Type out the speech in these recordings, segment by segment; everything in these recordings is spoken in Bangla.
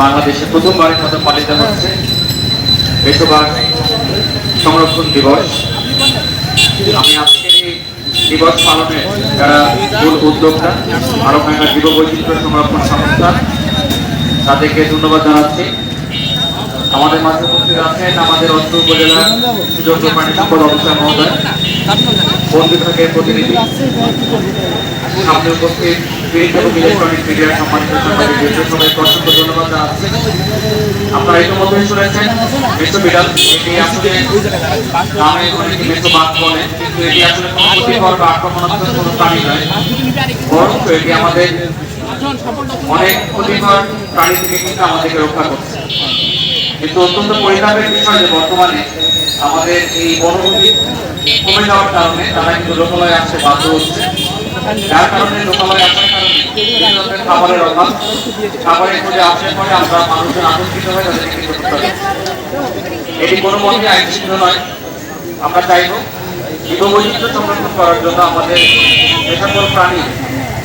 বাংলাদেশে প্রথমবারের মতো পালিত হচ্ছে বেশবার সংরক্ষণ দিবস। আমি আজকের দিবস পালনে যারা মূল উদ্যোক্তা, আরব মেঘা জীব বৈচিত্র্য সংরক্ষণ সংস্থা, তাদেরকে ধন্যবাদ জানাচ্ছি। আমাদের মাঝে উপস্থিত আছেন আমাদের অস্ত্র উপজেলার সুযোগ্য প্রাণী সম্পদ অফিসার মহোদয়, বন বিভাগের প্রতিনিধি। সামনে উপস্থিত প্রিন্ট এবং ইলেকট্রনিক মিডিয়ার সম্মানিত সাংবাদিক সবাইকে অসংখ্য ধন্যবাদ জানাচ্ছি আসলে নামে অনেকে বলে, কিন্তু এটি আসলে কোনো প্রাণী নয়। বরং এটি আমাদের অনেক ক্ষতিকর প্রাণী থেকে আমাদেরকে রক্ষা করছে। কিন্তু অত্যন্ত পরিতাপের বিষয় যে বর্তমানে আমাদের এই বনভূমি কমে যাওয়ার কারণে তারা কিন্তু লোকালয়ে আসতে বাধ্য হচ্ছে। যার কারণে লোকালয়ে আসার কারণে খাবারের আমরা মানুষজন আতঙ্কিত হয়ে তাদেরকে এটি কোনো মতে আইনসিদ্ধ নয় আমরা চাইব জীববৈচিত্র্য সংরক্ষণ করার জন্য আমাদের যে প্রাণী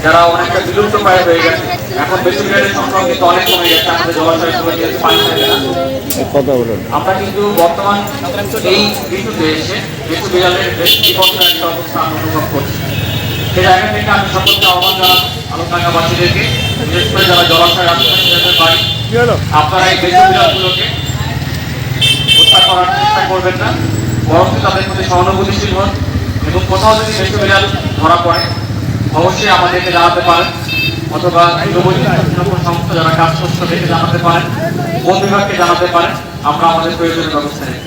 যারা অনেকটা বিলুপ্ত প্রায় হয়ে গেছে এখন বেসিক্যালি সংখ্যা অনেক কমে গেছে আমাদের জলাশয় কমে পানি থাকে আমরা কিন্তু বর্তমান এই ঋতুতে এসে ঋতু বিড়ালের বেশ একটা অবস্থা অনুভব করছি। সে জায়গা থেকে আমি সকলকে আহ্বান জানাব আলোচনাবাসীদেরকে বিশেষ করে যারা জলাশয় বাড়ি। আপনারা এই বেশি বিড়ালগুলোকে হত্যা করার চেষ্টা করবেন না বরং তাদের প্রতি সহানুভূতিশীল হন এবং কোথাও যদি বেশি ধরা পড়ে অবশ্যই আমাদেরকে জানাতে পারেন অথবা যুবজীবন সংস্থা যারা কাজ করছে তাদেরকে জানাতে পারেন বন বিভাগকে জানাতে পারেন আমরা আমাদের প্রয়োজনীয় ব্যবস্থা নেব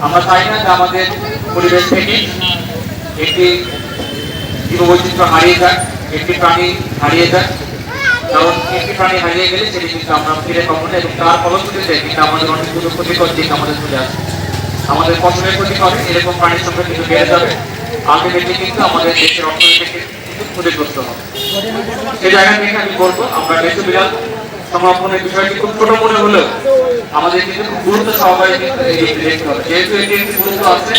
আমরা চাই না যে আমাদের পরিবেশ থেকে একটি জীববৈচিত্র্য হারিয়ে যাক, একটি প্রাণী হারিয়ে যাক কারণ ক্ষতিগ্রস্ত হবে। আমি বলব, আমরা বেশি বিড়াল সংরক্ষণের বিষয়টি খুব ছোট মনে হলেও আমাদের কিন্তু খুব গুরুত্ব সহকারে দেখতে হবে। যেহেতু এটি একটি গুরুত্ব আছে,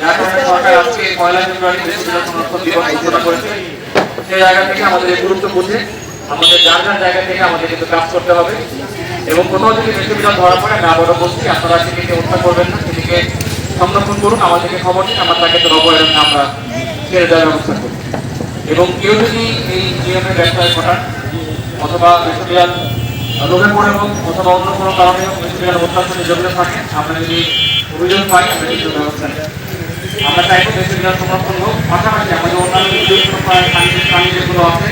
যার সরকার আজকে পয়লা ফেব্রুয়ারি সংরক্ষণ ঘোষণা করেছে। সেই জায়গা থেকে আমাদের গুরুত্ব বুঝে। আমাদের যার যার জায়গা থেকে আমাদের কিন্তু কাজ করতে হবে। এবং কোথাও যদি বেশি বিড়াল ধরা পড়ে না বড় বলছি আপনারা সেটিকে হত্যা করবেন না সেটিকে সংরক্ষণ করুন আমাদেরকে খবর দিন আমরা তাকে অবহেলনে আমরা ছেড়ে দেওয়ার ব্যবস্থা করি এবং কেউ যদি এই নিয়মের ব্যবসায় ঘটান অথবা বেশি বিড়াল লোভে পড়ে হোক অথবা অন্য কোনো কারণে হোক বেশি বিড়াল হত্যার সাথে জড়িত থাকে আমরা যদি অভিযোগ পাই আমরা কিছু ব্যবস্থা নেব। আমরা চাইব বেশি বিড়াল সংরক্ষণ হোক পাশাপাশি আমাদের অন্যান্য প্রায় প্রাণী যেগুলো আছে,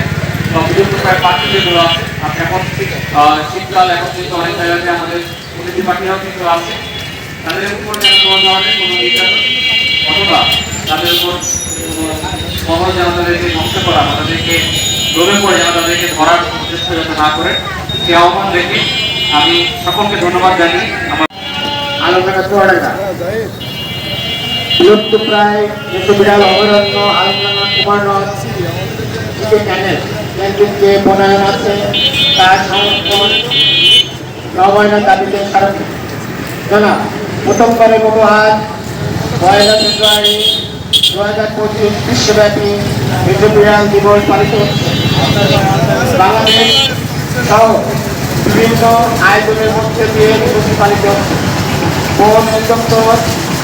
বা বিলুপ্ত প্রায় পাখি যেগুলো আছে এখন শীতকাল, এখন কিন্তু অনেক জায়গাতে আমাদের প্রতিটি পাখিরাও কিন্তু আছে। তাদের উপর কোনো ধরনের কোনো অথবা তাদের উপর কখনো যেন তাদেরকে ধ্বংস করা বা তাদেরকে লোভে পড়ে যেন তাদেরকে ধরার চেষ্টা যাতে না করে, সে আহ্বান রেখে আমি সকলকে ধন্যবাদ জানিয়ে আমার আলোচনা চুয়াডাঙ্গা বিলুপ্ত প্রায় যেহেতু বিড়াল অভয়ারণ্য আলোচনা কুমারগঞ্জ যে বনায়ন আছে, তার সংরক্ষণ নবায়নের দাবিতে সারা জানা প্রথমবারের মতো আজ পয়লা ফেব্রুয়ারি দু হাজার পঁচিশ বিশ্বব্যাপী বিশ্ব বিড়াল দিবস পালিত হচ্ছে। বাংলাদেশ বিভিন্ন আয়োজনের মধ্যে দিয়ে দিবসটি পালিত হচ্ছে। বন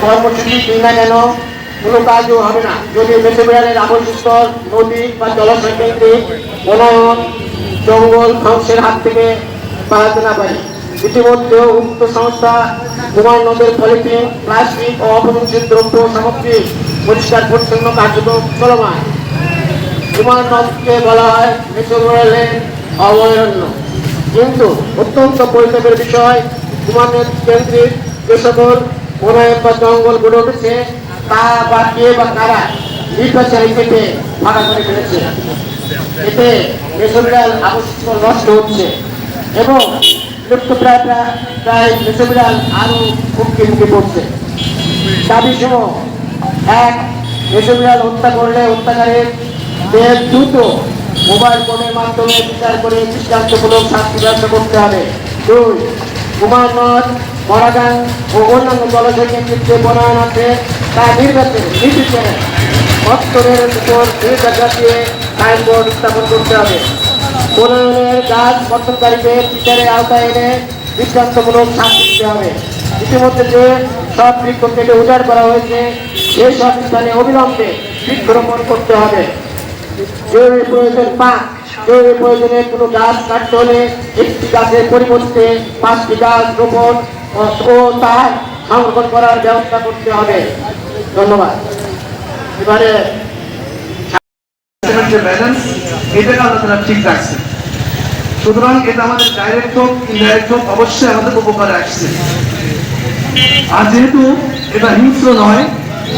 কর্মসূচি দিই না কেন? কোনো কাজও হবে না। যদি মেসোবিড়ালের আবশ্যক নদী বা জলাশয় কেন্দ্রিক বনায়ন জঙ্গল ধ্বংসের হাত থেকে বাড়াতে না পারি। ইতিমধ্যে উক্ত সংস্থা কুমার নদের পলিথিন, প্লাস্টিক ও অপরিচিত দ্রব্য সামগ্রী পরিষ্কার পরিচ্ছন্ন কার্যক্রম চলমান। কুমার নদকে বলা হয় মেসোবিড়ালের অভয়ারণ্য। কিন্তু অত্যন্ত পরিতাপের বিষয় কুমার নদ কেন্দ্রিক যে সকল বা জঙ্গল গড়ে উঠেছে তা বা কে বা কারা নির্বাচনী থেকে ফাঁকা করে ফেলেছে। এতে মেসোবিড়াল আবশ্যক নষ্ট হচ্ছে। এবং লুপ্ত প্রায় দেশে আরও হুমকি পড়ছে। দাবি সহ এক হত্যা করলে হত্যাকারীর দ্রুত মোবাইল ফোনের মাধ্যমে বিচার করে দৃষ্টান্তমূলক শাস্তি ব্যবস্থা করতে হবে। দুই কুমারনদ মরাগান ও অন্যান্য জলাশয় কেন্দ্রিক বনায়ন আছে, তা নির্বাচনে নির্বিচারে অত্তরের উপর নির্যাতন দিয়ে সাইনবোর্ড স্থাপন করতে হবে। বনায়নের গাছ বর্তনকারীদের বিচারের আওতায় এনে দৃষ্টান্তমূলক শাস্তি দিতে হবে। ইতিমধ্যে যে সব বৃক্ষ কেটে উজাড় করা হয়েছে সেই সব স্থানে অবিলম্বে বৃক্ষরোপণ করতে হবে। জরুরি প্রয়োজন পাঁচ জরুরি প্রয়োজনে কোনো গাছ কাটতে হলে একটি গাছের পরিবর্তে পাঁচটি গাছ রোপণ তার সংরক্ষণ করার ব্যবস্থা করতে হবে। ধন্যবাদ। এবারে আর যেহেতু এটা হিংস্র নয়,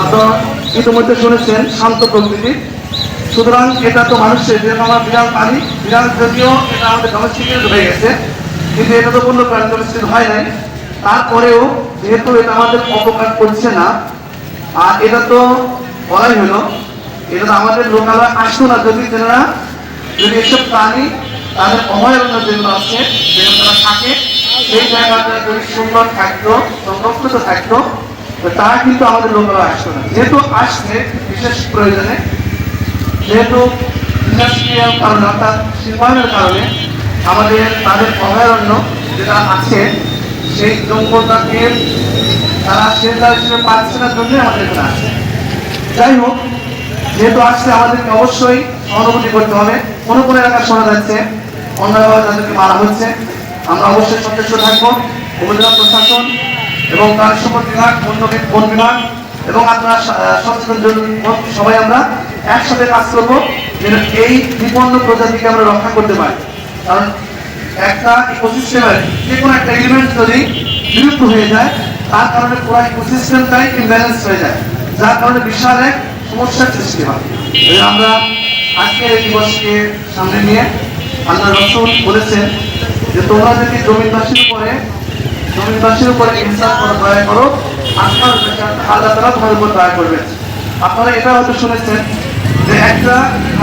আপনারা ইতিমধ্যে শুনেছেন শান্ত প্রকৃতির সুতরাং এটা তো মানুষের, যেরকম আমরা বিড়াল পানি বিড়াল যদিও এটা আমাদের ডোমেস্টিকেট হয়ে গেছে, কিন্তু এটা তো পূর্ণ প্রাণ ডোমেস্টিক হয় নাই। তারপরেও যেহেতু এটা আমাদের অপকার করছে না, আর এটা তো বলাই হলো, এটা আমাদের লোকালয় আসতো না, যদি তেনারা যদি এসব প্রাণী তাদের অভয়ারণ্য যেগুলো আছে যেগুলো তারা থাকে, সেই জায়গাটা যদি সুন্দর থাকতো, সংরক্ষিত থাকতো, তো তারা কিন্তু আমাদের লোকালয় আসতো না। যেহেতু আসছে, বিশেষ প্রয়োজনে, যেহেতু ইন্ডাস্ট্রিয়াল কারণে অর্থাৎ শিল্পায়নের কারণে আমাদের, তাদের অভয়ারণ্য যেটা আছে সেই জঙ্গলটাকে তারা শেল্টার হিসেবে পাচ্ছে না জন্য আমাদের এখানে আসছে যাই হোক, যেহেতু আসছে আমাদেরকে অবশ্যই সহানুভূতি করতে হবে। কোনো কোনো এলাকায় শোনা যাচ্ছে, অন্যভাবে তাদেরকে মারা হচ্ছে। আমরা অবশ্যই সচেষ্ট থাকব। উপজেলা প্রশাসন এবং তার সম্পদ বিভাগ, বন্য বি- বন বিভাগ এবং আপনারা সচেতন সবাই আমরা একসাথে কাজ করব যেন এই বিপন্ন প্রজাতিকে আমরা রক্ষা করতে পারি। কারণ একটা ইকোসিস্টেমের যে কোনো একটা এলিমেন্ট যদি বিলুপ্ত হয়ে যায়, তার কারণে পুরো ইকোসিস্টেমটাই ইমব্যালেন্স হয়ে যায়, যার কারণে বিশাল এক সমস্যার সৃষ্টি হয়। আমরা আজকের এই দিবসকে সামনে নিয়ে আল্লাহ রসুল বলেছেন যে, তোমরা যদি জমিনবাসীর উপরে জমিনবাসীর উপরে ইনসাফ করো দয়া করো আসমান আল্লাহ তারা তোমাদের উপর দয়া করবেন। আপনারা এটা হয়তো শুনেছেন যে, একটা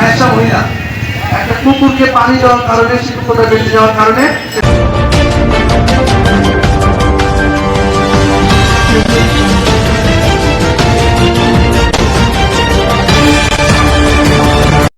আয়েশা মহিলা একটা কুকুরকে পানি দেওয়ার কারণে সে বেঁচে যাওয়ার কারণে।